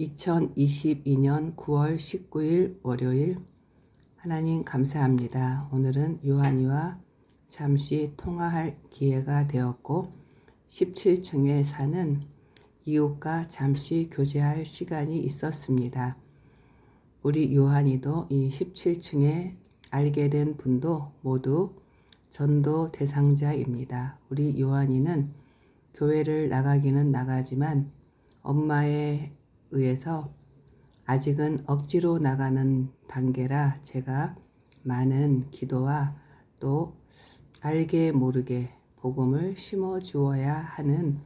2022년 9월 19일 월요일 하나님 감사합니다. 오늘은 요한이와 잠시 통화할 기회가 되었고 17층에 사는 이웃과 잠시 교제할 시간이 있었습니다. 우리 요한이도 이 17층에 알게 된 분도 모두 전도 대상자입니다. 우리 요한이는 교회를 나가기는 나가지만 엄마에 의해서 아직은 억지로 나가는 단계라 제가 많은 기도와 또 알게 모르게 복음을 심어 주어야 하는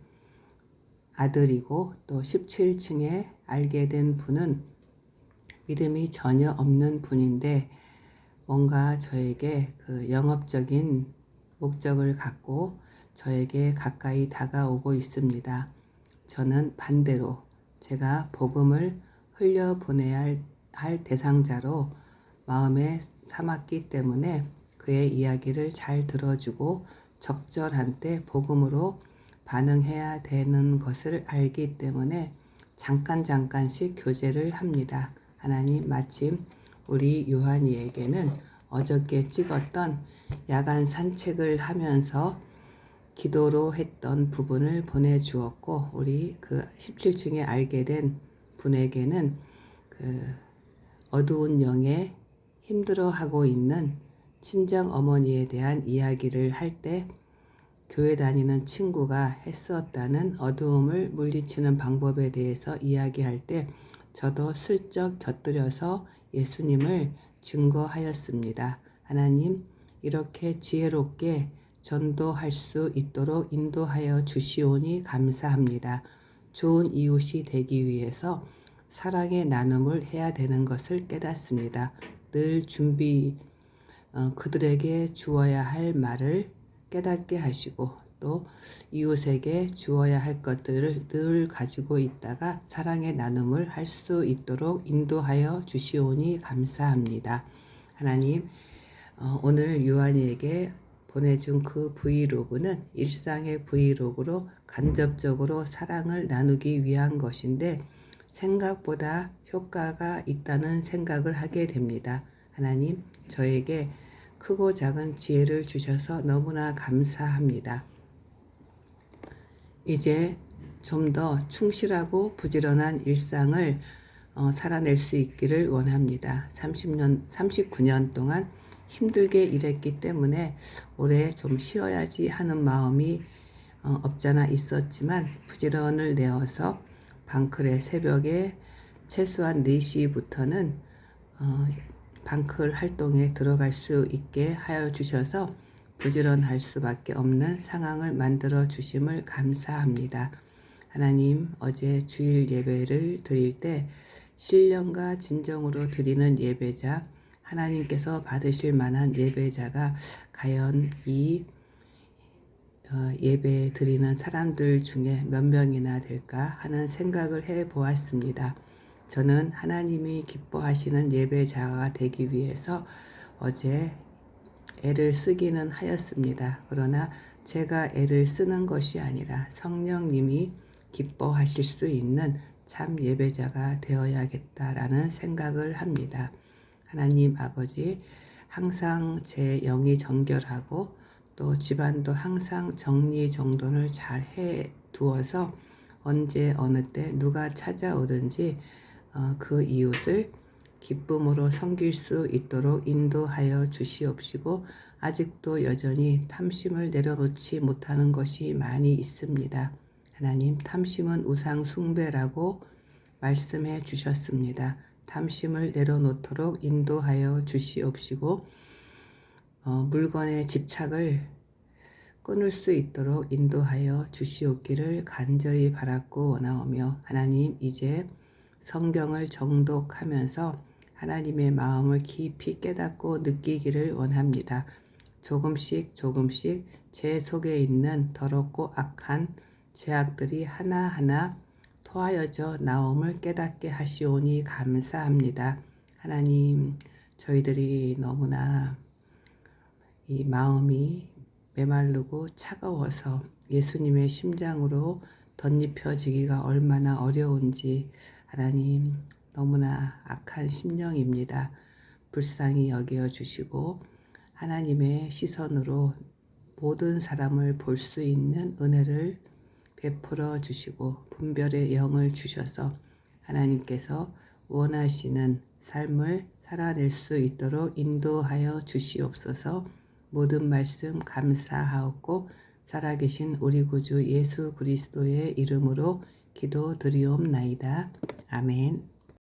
아들이고 또 17층에 알게 된 분은 믿음이 전혀 없는 분인데 뭔가 저에게 그 영업적인 목적을 갖고 저에게 가까이 다가오고 있습니다. 저는 반대로 제가 복음을 흘려 보내야 할 대상자로 마음에 삼았기 때문에 그의 이야기를 잘 들어주고 적절한 때 복음으로 반응해야 되는 것을 알기 때문에 잠깐 잠깐씩 교제를 합니다. 하나님 마침 우리 요한이에게는 어저께 찍었던 야간 산책을 하면서 기도로 했던 부분을 보내주었고 우리 그 17층에 알게 된 분에게는 그 어두운 영에 힘들어하고 있는 친정 어머니에 대한 이야기를 할 때 교회 다니는 친구가 했었다는 어두움을 물리치는 방법에 대해서 이야기할 때 저도 슬쩍 곁들여서 예수님을 증거하였습니다. 하나님 이렇게 지혜롭게 전도할 수 있도록 인도하여 주시오니 감사합니다. 좋은 이웃이 되기 위해서 사랑의 나눔을 해야 되는 것을 깨닫습니다. 늘 준비 어, 그들에게 주어야 할 말을 깨닫게 하시고 또 이웃에게 주어야 할 것들을 늘 가지고 있다가 사랑의 나눔을 할 수 있도록 인도하여 주시오니 감사합니다. 하나님 어, 오늘 요한이에게 보내준 그 브이로그는 일상의 브이로그로 간접적으로 사랑을 나누기 위한 것인데 생각보다 효과가 있다는 생각을 하게 됩니다. 하나님, 저에게 크고 작은 지혜를 주셔서 너무나 감사합니다. 이제 좀 더 충실하고 부지런한 일상을 어, 살아낼 수 있기를 원합니다. 30년, 39년 동안 힘들게 일했기 때문에 올해 좀 쉬어야지 하는 마음이 어, 없잖아 있었지만 부지런을 내어서 방클의 새벽에 최소한 4시부터는 어, 방클 활동에 들어갈 수 있게 하여 주셔서 부지런할 수밖에 없는 상황을 만들어 주심을 감사합니다. 하나님 어제 주일 예배를 드릴 때 신령과 진정으로 드리는 예배자 하나님께서 받으실 만한 예배자가 과연 이 어, 예배 드리는 사람들 중에 몇 명이나 될까 하는 생각을 해 보았습니다. 저는 하나님이 기뻐하시는 예배자가 되기 위해서 어제 애를 쓰기는 하였습니다. 그러나 제가 애를 쓰는 것이 아니라 성령님이 기뻐하실 수 있는 참 예배자가 되어야겠다라는 생각을 합니다. 하나님 아버지 항상 제 영이 정결하고 또 집안도 항상 정리 정돈을 잘 해 두어서 언제 어느 때 누가 찾아오든지 어, 그 이웃을 기쁨으로 섬길 수 있도록 인도하여 주시옵시고 아직도 여전히 탐심을 내려놓지 못하는 것이 많이 있습니다. 하나님 탐심은 우상 숭배라고 말씀해 주셨습니다. 탐심을 내려놓도록 인도하여 주시옵시고 어, 물건의 집착을 끊을 수 있도록 인도하여 주시옵기를 간절히 바랐고 원하오며 하나님 이제 성경을 정독하면서 하나님의 마음을 깊이 깨닫고 느끼기를 원합니다. 조금씩 조금씩 제 속에 있는 더럽고 악한 제약들이 하나하나 토하여져 나옴을 깨닫게 하시오니 감사합니다. 하나님, 저희들이 너무나 이 마음이 메말르고 차가워서 예수님의 심장으로 덧입혀지기가 얼마나 어려운지 하나님 너무나 악한 심령입니다. 불쌍히 여겨 주시고 하나님의 시선으로 모든 사람을 볼 수 있는 은혜를 베풀어 주시고 분별의 영을 주셔서 하나님께서 원하시는 삶을 살아낼 수 있도록 인도하여 주시옵소서 모든 말씀 감사하옵고 살아계신 우리 구주 예수 그리스도의 이름으로 기도드리옵나이다. 아멘.